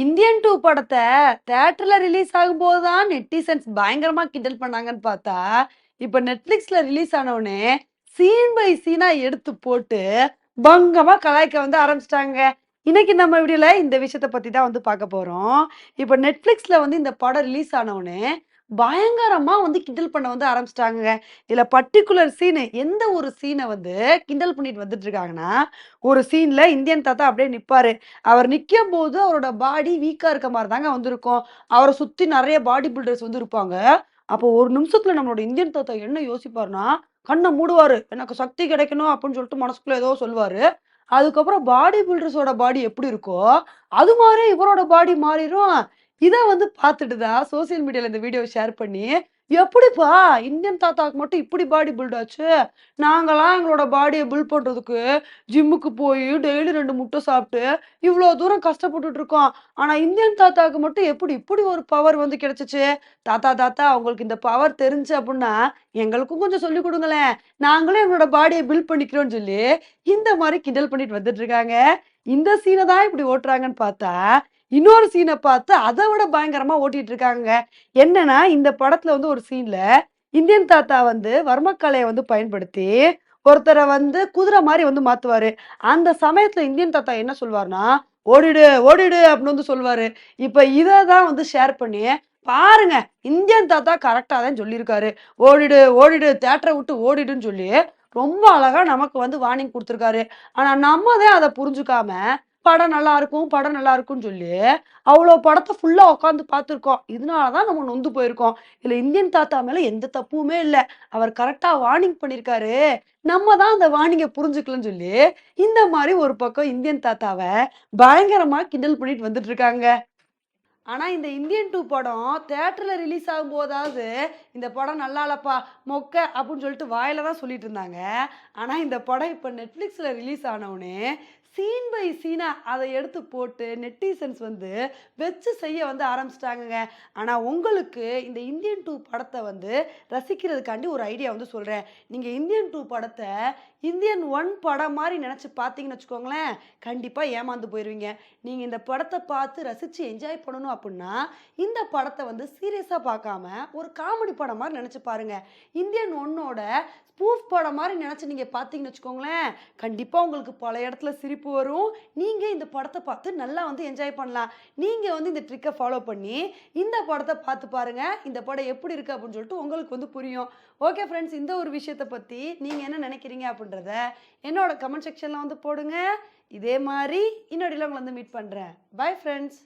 Indian two படத்தை தேட்டர்ல release ஆகும்போது தான் நெட்டிசன்ஸ் பயங்கரமா கிண்டல் பண்ணாங்கன்னு பார்த்தா இப்ப நெட்ஃபிளிக்ஸ்ல ரிலீஸ் ஆனவுடனே சீன் பை சீனா எடுத்து போட்டு பங்கமா கலாய்க்க வந்து ஆரம்பிச்சிட்டாங்க. இன்னைக்கு நம்ம வீடியோல இந்த விஷயத்த பத்தி தான் வந்து பார்க்க போறோம். இப்ப நெட்ஃபிளிக்ஸ்ல வந்து இந்த படம் ரிலீஸ் ஆனவுடனே பயங்கரமா வந்து கிண்டல் பண்ண வந்து ஆரம்பிச்சிட்டாங்க இதுல பர்டிகுலர் சீனு எந்த ஒரு சீனை வந்து கிண்டல் பண்ணிட்டு வந்துட்டு இருக்காங்கன்னா ஒரு சீன்ல இந்தியன் தாத்தா அப்படியே நிப்பாரு. அவர் நிற்கும் போது அவரோட பாடி வீக்கா இருக்க மாதிரி தாங்க வந்திருக்கும். அவரை சுத்தி நிறைய பாடி பில்டர்ஸ் வந்து இருப்பாங்க. அப்போ ஒரு நிமிஷத்துல நம்மளோட இந்தியன் தாத்தா என்ன யோசிப்பாருன்னா கண்ணை மூடுவாரு. எனக்கு சக்தி கிடைக்கணும் அப்படின்னு சொல்லிட்டு மனசுக்குள்ள ஏதோ சொல்லுவாரு. அதுக்கப்புறம் பாடி பில்டர்ஸோட பாடி எப்படி இருக்கோ அது மாதிரி இவரோட பாடி மாறிடும் இதை வந்து பார்த்துட்டு தான் சோசியல் மீடியால இந்த வீடியோ ஷேர் பண்ணி எப்படிப்பா இந்தியன் தாத்தாவுக்கு மட்டும் இப்படி பாடி பில்ட் ஆச்சு? நாங்களாம் எங்களோட பாடியை பில்ட் பண்றதுக்கு ஜிம்முக்கு போய் டெய்லி ரெண்டு முட்டை சாப்பிட்டு இவ்வளோ தூரம் கஷ்டப்பட்டுட்டு இருக்கோம். ஆனா இந்தியன் தாத்தாவுக்கு மட்டும் எப்படி இப்படி ஒரு பவர் வந்து கிடைச்சிச்சு? தாத்தா தாத்தா அவங்களுக்கு இந்த பவர் தெரிஞ்சு அப்படின்னா எங்களுக்கும் கொஞ்சம் சொல்லி கொடுங்களேன். நாங்களும் எங்களோட பாடியை பில்ட் பண்ணிக்கிறோம்னு சொல்லி இந்த மாதிரி கிண்டல் பண்ணிட்டு வந்துட்டு இருக்காங்க. இந்த சீனை தான் இப்படி ஓட்டுறாங்கன்னு பார்த்தா இன்னொரு சீனை பார்த்து அதை விட பயங்கரமா ஓட்டிட்டு இருக்காங்க. என்னன்னா இந்த படத்துல வந்து ஒரு சீன்ல இந்தியன் தாத்தா வந்து வர்மக்கலையை வந்து பயன்படுத்தி ஒருத்தரை வந்து குதிரை மாதிரி வந்து மாத்துவாரு. அந்த சமயத்துல இந்தியன் தாத்தா என்ன சொல்வார்னா ஓடிடு ஓடிடு அப்படின்னு வந்து சொல்லுவாரு இப்ப இதை தான் வந்து ஷேர் பண்ணி பாருங்க இந்தியன் தாத்தா கரெக்டாக தான் சொல்லியிருக்காரு. ஓடிடு ஓடிடு தேட்டரை விட்டு ஓடிடுன்னு சொல்லி ரொம்ப அழகா நமக்கு வந்து வார்னிங் கொடுத்துருக்காரு. ஆனா நம்ம தான் அதை புரிஞ்சுக்காம படம் நல்லா இருக்கும் படம் நல்லா இருக்கும்னு சொல்லி அவ்வளோ படத்தை ஃபுல்லாக உட்காந்து பார்த்துருக்கோம். இதனால தான் நம்ம நொந்து போயிருக்கோம். இதில் இந்தியன் தாத்தா மேலே எந்த தப்புமே இல்லை. அவர் கரெக்டாக வார்னிங் பண்ணியிருக்காரு நம்ம தான் அந்த வார்னிங்கை புரிஞ்சுக்கலன்னு சொல்லி இந்த மாதிரி ஒரு பக்கம் இந்தியன் தாத்தாவை பயங்கரமாக கிண்டல் பண்ணிட்டு வந்துட்டு இருக்காங்க. ஆனால் இந்த இந்தியன் டூ படம் தேட்டரில் ரிலீஸ் ஆகும் போதாவது இந்த படம் நல்லா இல்லப்பா மொக்க அப்படின்னு சொல்லிட்டு வாயில தான் சொல்லிட்டு இருந்தாங்க. ஆனால் இந்த படம் இப்போ நெட்ஃப்ளிக்ஸில் ரிலீஸ் ஆனவுடனே சீன் பை சீனா அதை எடுத்து போட்டு நெட்டிசன்ஸ் வந்து வச்சு செய்ய வந்து ஆரம்பிச்சிட்டாங்கங்க. ஆனால் உங்களுக்கு இந்த இந்தியன் டூ படத்தை வந்து ரசிக்கிறதுக்காண்டி ஒரு ஐடியா வந்து சொல்கிறேன் நீங்கள் இந்தியன் டூ படத்தை இந்தியன் ஒன் படம் மாதிரி நினச்சி பார்த்தீங்கன்னு வச்சுக்கோங்களேன் கண்டிப்பாக ஏமாந்து போயிடுவீங்க நீங்கள் இந்த படத்தை பார்த்து ரசித்து என்ஜாய் பண்ணணும் அப்படின்னா இந்த படத்தை வந்து சீரியஸாக பார்க்காம ஒரு காமெடி படம் மாதிரி நினச்சி பாருங்கள் இந்தியன் ஒன்னோட ஸ்பூஃப் படம் மாதிரி நினச்சி நீங்கள் பார்த்தீங்கன்னு வச்சுக்கோங்களேன் கண்டிப்பாக உங்களுக்கு பல இடத்துல சிரிப்பு வரும் நீங்கள் இந்த படத்தை பார்த்து நல்லா வந்து என்ஜாய் பண்ணலாம். நீங்கள் வந்து இந்த ட்ரிக்கை ஃபாலோ பண்ணி இந்த படத்தை பார்த்து பாருங்கள் இந்த படம் எப்படி இருக்குது அப்படின்னு சொல்லிட்டு உங்களுக்கு வந்து புரியும். ஓகே ஃப்ரெண்ட்ஸ் இந்த ஒரு விஷயத்தை பற்றி நீங்கள் என்ன நினைக்கிறீங்க அப்படின்றத என்னோட கமெண்ட் செக்ஷனில் வந்து போடுங்க. இதே மாதிரி இன்னொடியில் உங்களை வந்து மீட் பண்ணுறேன் பை ஃப்ரெண்ட்ஸ்